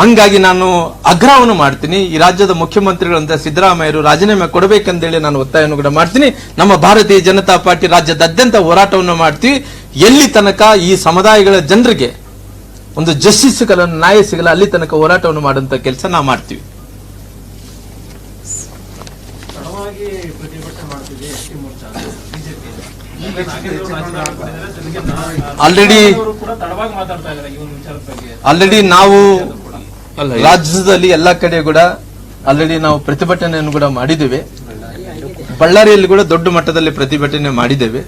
ಹಂಗಾಗಿ ನಾನು ಆಗ್ರಹವನ್ನು ಮಾಡ್ತೀನಿ. ಈ ರಾಜ್ಯದ ಮುಖ್ಯಮಂತ್ರಿಗಳಂತ ಸಿದ್ದರಾಮಯ್ಯರು ರಾಜೀನಾಮೆ ಕೊಡಬೇಕಂತೇಳಿ ನಾನು ಒತ್ತಾಯವನ್ನು ಕೂಡ ಮಾಡ್ತೀನಿ. ನಮ್ಮ ಭಾರತೀಯ ಜನತಾ ಪಾರ್ಟಿ ರಾಜ್ಯದಾದ್ಯಂತ ಹೋರಾಟವನ್ನು ಮಾಡ್ತೀವಿ. ಎಲ್ಲಿ ತನಕ ಈ ಸಮುದಾಯಗಳ ಜನರಿಗೆ ಒಂದು ಜಸ್ಟಿಸ್ ಸಿಗಲ್ಲ ನ್ಯಾಯ ಸಿಗಲ್ಲ ಅಲ್ಲಿ ತನಕ ಹೋರಾಟವನ್ನು ಮಾಡುವಂತ ಕೆಲಸ ನಾವು ಮಾಡ್ತೀವಿ. ಆಲ್ರೆಡಿ ಆಲ್ರೆಡಿ ನಾವು ರಾಜ್ಯದಲ್ಲಿ ಎಲ್ಲ ಕಡೆ ಕೂಡ ಆಲ್ರೆಡಿ ನಾವು ಪ್ರತಿಭಟನೆಯನ್ನು ಕೂಡ ಮಾಡಿದ್ದೇವೆ. ಬಳ್ಳಾರಿಯಲ್ಲಿ ಕೂಡ ದೊಡ್ಡ ಮಟ್ಟದಲ್ಲಿ ಪ್ರತಿಭಟನೆ ಮಾಡಿದ್ದೇವೆ.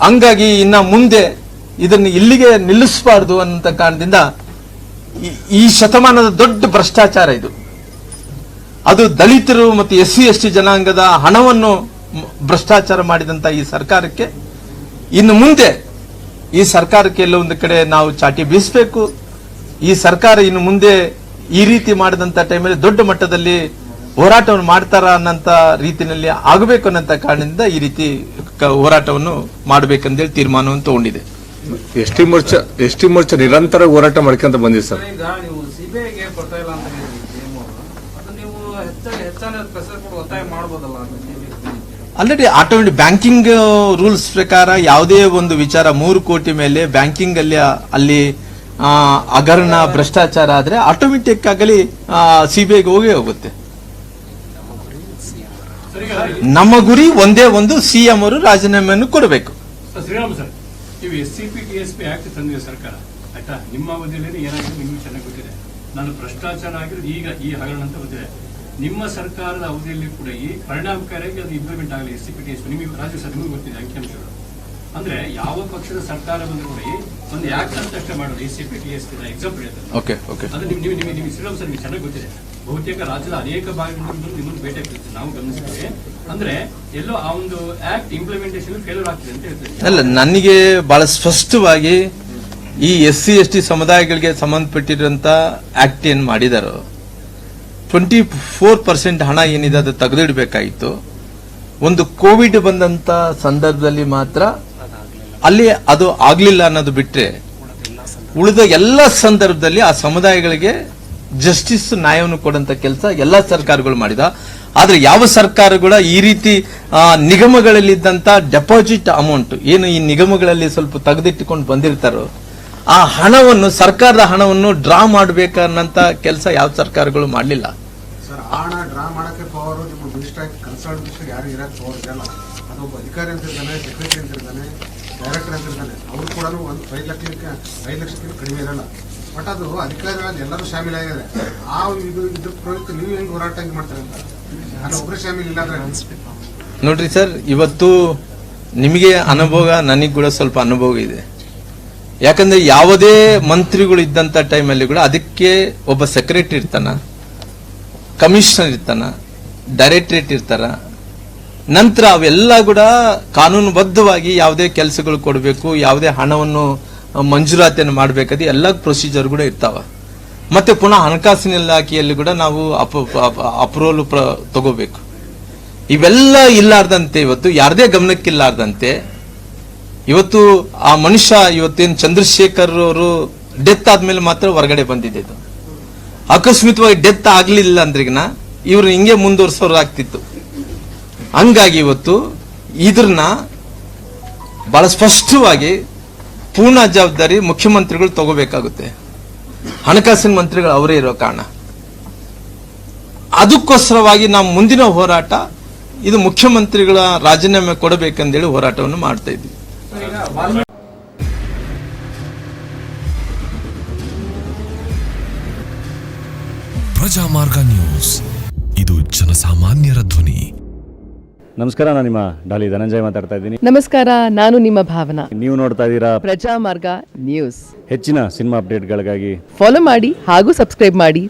ಹಂಗಾಗಿ ಇನ್ನ ಮುಂದೆ ಇದನ್ನು ಇಲ್ಲಿಗೆ ನಿಲ್ಲಿಸಬಾರದು ಅನ್ನೋ ಕಾರಣದಿಂದ ಈ- ಶತಮಾನದ ದೊಡ್ಡ ಭ್ರಷ್ಟಾಚಾರ ಇದು. ಅದು ದಲಿತರು ಮತ್ತು ಎಸ್ ಸಿ ಎಸ್ ಟಿ ಜನಾಂಗದ ಹಣವನ್ನು ಭ್ರಷ್ಟಾಚಾರ ಮಾಡಿದಂತ ಈ ಸರ್ಕಾರಕ್ಕೆ ಇನ್ನು ಮುಂದೆ ಈ ಸರ್ಕಾರಕ್ಕೆ ಎಲ್ಲ ಒಂದು ಕಡೆ ನಾವು ಚಾಟಿ ಬೀಸಬೇಕು. ಈ ಸರ್ಕಾರ ಇನ್ನು ಮುಂದೆ ಈ ರೀತಿ ಮಾಡಿದಂತ ಟೈಮಲ್ಲಿ ದೊಡ್ಡ ಮಟ್ಟದಲ್ಲಿ ಹೋರಾಟವನ್ನು ಮಾಡ್ತಾರ ಅನ್ನಂತ ರೀತಿಯಲ್ಲಿ ಆಗಬೇಕು ಅನ್ನಂತ ಕಾರಣದಿಂದ ಈ ರೀತಿ ಕ- ಹೋರಾಟವನ್ನು ಮಾಡಬೇಕಂತೇಳಿ ತೀರ್ಮಾನವನ್ನು ತಗೊಂಡಿದೆ. S T Morcha S T Morcha ನಿರಂತರ ಹೋರಾಟ ಮಾಡ್ಕೊಂತ ಬಂದಿದೆ sir. Already automatic banking rules ಪ್ರಕಾರ ಯಾವುದೇ ಒಂದು ವಿಚಾರ ಮೂರು ಕೋಟಿ ಮೇಲೆ ಬ್ಯಾಂಕಿಂಗ್ ಅಲ್ಲಿ ಅಲ್ಲಿ ಹಗರಣ ಭ್ರಷ್ಟಾಚಾರ ಆದ್ರೆ ಆಟೋಮೆಟಿಕ್ ಆಗಲಿ ಸಿಬಿಐಗೆ ಹೋಗೇ ಹೋಗುತ್ತೆ. ನಮ್ಮ ಗುರಿ ಒಂದೇ ಒಂದು ಸಿಎಂ ಅವರು ರಾಜೀನಾಮೆಯನ್ನು ಕೊಡಬೇಕು. Sriram sir S C P T S P act ತಂದಿದೆ ಸರ್ಕಾರ, ಆಯ್ತಾ? ನಿಮ್ಮ ಅವಧಿಯಲ್ಲಿ ಏನಾಗಿದೆ, ನಿಮ್ಗೆ ಚೆನ್ನಾಗಿ ಗೊತ್ತಿದೆ. ನಾನು ಭ್ರಷ್ಟಾಚಾರ ಆಗಿರೋದು ಈಗ ಈ ಹಗರಣ ಅಂತ ಗೊತ್ತಿದೆ. ನಿಮ್ಮ ಸರ್ಕಾರದ ಅವಧಿಯಲ್ಲಿ ಕೂಡ ಈ ಪರಿಣಾಮಕಾರಿಯಾಗಿ ಅದು ಇಂಪ್ಲಿಮೆಂಟ್ ಆಗಲಿ S C P T S P ನಿಮಗೆ ರಾಜ್ಯ ಸರ್ ನಿಮಗೆ ಗೊತ್ತಿದೆ, ಅಂಕಿಅಂಶಗಳು. ಅಂದ್ರೆ ಯಾವ ಪಕ್ಷದ ಸರ್ಕಾರ ಬಂದರೂ ಕೂಡ ಒಂದು ಆಕ್ಟ್ ಅಂತ ಅಷ್ಟೇ ಮಾಡೋದು. S C P T S example ಹೇಳ್ತಾರೆ ಓಕೆ ಓಕೆ ಅದು ನಿಮ್ ನೀವು ನಿಮಗೆ ನಿಮಗೆ ಚೆನ್ನಾಗಿ ಗೊತ್ತಿದೆ. ಬಹುತೇಕ ರಾಜ್ಯದ ಅನೇಕ ಭಾಗಗಳಿಂದ ನಿಮ್ಮನ್ನು ಭೇಟಿ ಆಗ್ತಿತ್ತು ನಾವು ಗಮನಿಸಿದ್ದೇವೆ. ಅಂದ್ರೆ ಎಲ್ಲೋ ಆ ಒಂದು ಆಕ್ಟ್ ಇಂಪ್ಲಿಮೆಂಟೇಷನ್ ಫೇಲರ್ ಆಗ್ತಿದೆ ಅಂತ ಹೇಳ್ತಾರೆ ಅಲ್ಲ ನನಗೆ ಬಹಳ ಸ್ಪಷ್ಟವಾಗಿ ಈ ಎಸ್ ಸಿ ಎಸ್ ಟಿ ಸಮುದಾಯಗಳಿಗೆ ಸಂಬಂಧಪಟ್ಟಿರುವಂತ ಆಕ್ಟ್ ಏನ್ ಮಾಡಿದಾರೋ ಟ್ವೆಂಟಿ ಫೋರ್ ಪರ್ಸೆಂಟ್ ಹಣ ಏನಿದೆ ಅದು ತೆಗೆದಿಡಬೇಕಾಗಿತ್ತು. ಒಂದು ಕೋವಿಡ್ ಬಂದಂತ ಸಂದರ್ಭದಲ್ಲಿ ಮಾತ್ರ ಅಲ್ಲಿ ಅದು ಆಗ್ಲಿಲ್ಲ ಅನ್ನೋದು ಬಿಟ್ಟರೆ ಉಳಿದ ಎಲ್ಲ ಸಂದರ್ಭದಲ್ಲಿ ಆ ಸಮುದಾಯಗಳಿಗೆ ಜಸ್ಟಿಸ್ ನ್ಯಾಯವನ್ನು ಕೊಡುವಂತ ಕೆಲಸ ಎಲ್ಲ ಸರ್ಕಾರಗಳು ಮಾಡಿದ. ಆದ್ರೆ ಯಾವ ಸರ್ಕಾರ ಈ ರೀತಿ ನಿಗಮಗಳಲ್ಲಿ ಇದ್ದಂತ ಡೆಪಾಸಿಟ್ ಅಮೌಂಟ್ ಏನು ಈ ನಿಗಮಗಳಲ್ಲಿ ಸ್ವಲ್ಪ ತೆಗೆದಿಟ್ಟುಕೊಂಡು ಬಂದಿರ್ತಾರೋ, ಆ ಹಣವನ್ನು ಸರ್ಕಾರದ ಹಣವನ್ನು ಡ್ರಾ ಮಾಡಬೇಕನ್ನಂತ ಕೆಲಸ ಯಾವ ಸರ್ಕಾರಗಳು ಮಾಡಲಿಲ್ಲ. ಹಣ ಡ್ರಾ ಮಾಡೋಕ್ಕೆ ಪವರ್ ನಿಮ್ಮ ಮಿನಿಸ್ಟರ್ ಕನ್ಸಲ್ಟ್ ಮಿನಿಸ್ಟರ್ ಯಾರು ಇರೋಕ್ಕೆ ಪವರ್ ಇರಲ್ಲ. ಅದೊಬ್ಬ ಅಧಿಕಾರಿ ಅಂತ ಇರ್ತಾನೆ ಸೆಕ್ರೆಟರಿ ಅಂತಿರ್ತಾನೆ ಡೈರೆಕ್ಟರ್ ಅಂತ ಅವ್ರು ಕೂಡ ಒಂದು ಐದು ಲಕ್ಷಕ್ಕೆ, ಐದು ಲಕ್ಷಕ್ಕಿಂತ ಕಡಿಮೆ ಇರಲ್ಲ. ಬಟ್ ಅದು ಅಧಿಕಾರಿಗಳಲ್ಲಿ ಎಲ್ಲರೂ ಶಾಮಿಲ್ ಆಗಿದ್ದಾರೆ. ಆ ಇದು ಇದ್ರ ಪ್ರಯುಕ್ತ ನೀವು ಹೆಂಗೆ ಹೋರಾಟ ಹೆಂಗೆ ಮಾಡ್ತಾರೆ ಅಂತ? ಯಾರು ಒಬ್ಬರು ಶಾಮೀಲ್ ಇಲ್ಲ ಅಂದ್ರೆ ನೋಡ್ರಿ ಸರ್, ಇವತ್ತು ನಿಮಗೆ ಅನುಭವ ನನಗೆ ಕೂಡ ಸ್ವಲ್ಪ ಅನುಭವ ಇದೆ. ಯಾಕಂದ್ರೆ ಯಾವುದೇ ಮಂತ್ರಿಗಳು ಇದ್ದಂಥ ಟೈಮಲ್ಲಿ ಕೂಡ ಅದಕ್ಕೆ ಒಬ್ಬ ಸೆಕ್ರೆಟರಿ ಇರ್ತಾನ. ಕಮಿಷನರ್ ಇರ್ತಾನ ಡೈರೆಕ್ಟ್ರೇಟ್ ಇರ್ತಾರ, ನಂತರ ಅವೆಲ್ಲ ಕೂಡ ಕಾನೂನುಬದ್ಧವಾಗಿ ಯಾವುದೇ ಕೆಲಸಗಳು ಕೊಡಬೇಕು, ಯಾವುದೇ ಹಣವನ್ನು ಮಂಜೂರಾತಿಯನ್ನು ಮಾಡಬೇಕಾದ ಎಲ್ಲ ಪ್ರೊಸೀಜರ್ ಕೂಡ ಇರ್ತಾವ. ಮತ್ತೆ ಪುನಃ ಹಣಕಾಸಿನ ಇಲಾಖೆಯಲ್ಲಿ ಕೂಡ ನಾವು ಅಪ್ರೂವಲ್ ತಗೋಬೇಕು. ಇವೆಲ್ಲ ಇಲ್ಲಾರ್ದಂತೆ ಇವತ್ತು, ಯಾರದೇ ಗಮನಕ್ಕಿಲ್ಲಾರ್ದಂತೆ, ಇವತ್ತು ಆ ಮನುಷ್ಯ ಇವತ್ತೇನು ಚಂದ್ರಶೇಖರ್ ಅವರು ಡೆತ್ ಆದ್ಮೇಲೆ ಮಾತ್ರ ಹೊರಗಡೆ ಬಂದಿದೆ ಇದು. ಅಕಸ್ಮಿತವಾಗಿ ಡೆತ್ ಆಗ್ಲಿಲ್ಲ ಅಂದ್ರಿಗನ ಇವ್ರು ಹಿಂಗೆ ಮುಂದುವರ್ಸೋರಾಗ್ತಿತ್ತು. ಹಂಗಾಗಿ ಇವತ್ತು ಇದ್ರನ್ನ ಬಹಳ ಸ್ಪಷ್ಟವಾಗಿ ಪೂರ್ಣ ಜವಾಬ್ದಾರಿ ಮುಖ್ಯಮಂತ್ರಿಗಳು ತಗೋಬೇಕಾಗುತ್ತೆ. ಹಣಕಾಸಿನ ಮಂತ್ರಿಗಳು ಅವರೇ ಇರೋ ಕಾರಣ. ಅದಕ್ಕೋಸ್ಕರವಾಗಿ ನಾವು ಮುಂದಿನ ಹೋರಾಟ ಇದು ಮುಖ್ಯಮಂತ್ರಿಗಳ ರಾಜೀನಾಮೆ ಕೊಡಬೇಕಂದೇಳಿ ಹೋರಾಟವನ್ನು ಮಾಡ್ತಾ ಇದ್ವಿ ಪ್ರಜಾಮಾರ್ಗ ನ್ಯೂಸ್. ಇದು ಜನಸಾಮಾನ್ಯರ ಧ್ವನಿ. ನಮಸ್ಕಾರ ನಾನು ನಿಮ್ಮ ಡಾಲಿ ಧನಂಜಯ ಮಾತಾಡ್ತಾ ಇದ್ದೀನಿ. ನಮಸ್ಕಾರ ನಾನು ನಿಮ್ಮ ಭಾವನಾ. ನೀವು ನೋಡ್ತಾ ಇದ್ದೀರಾ ಪ್ರಜಾಮಾರ್ಗ ನ್ಯೂಸ್. ಹೆಚ್ಚಿನ ಸಿನಿಮಾ ಅಪ್ಡೇಟ್ಗಳಿಗಾಗಿ ಫಾಲೋ ಮಾಡಿ ಹಾಗೂ ಸಬ್ಸ್ಕ್ರೈಬ್ ಮಾಡಿ.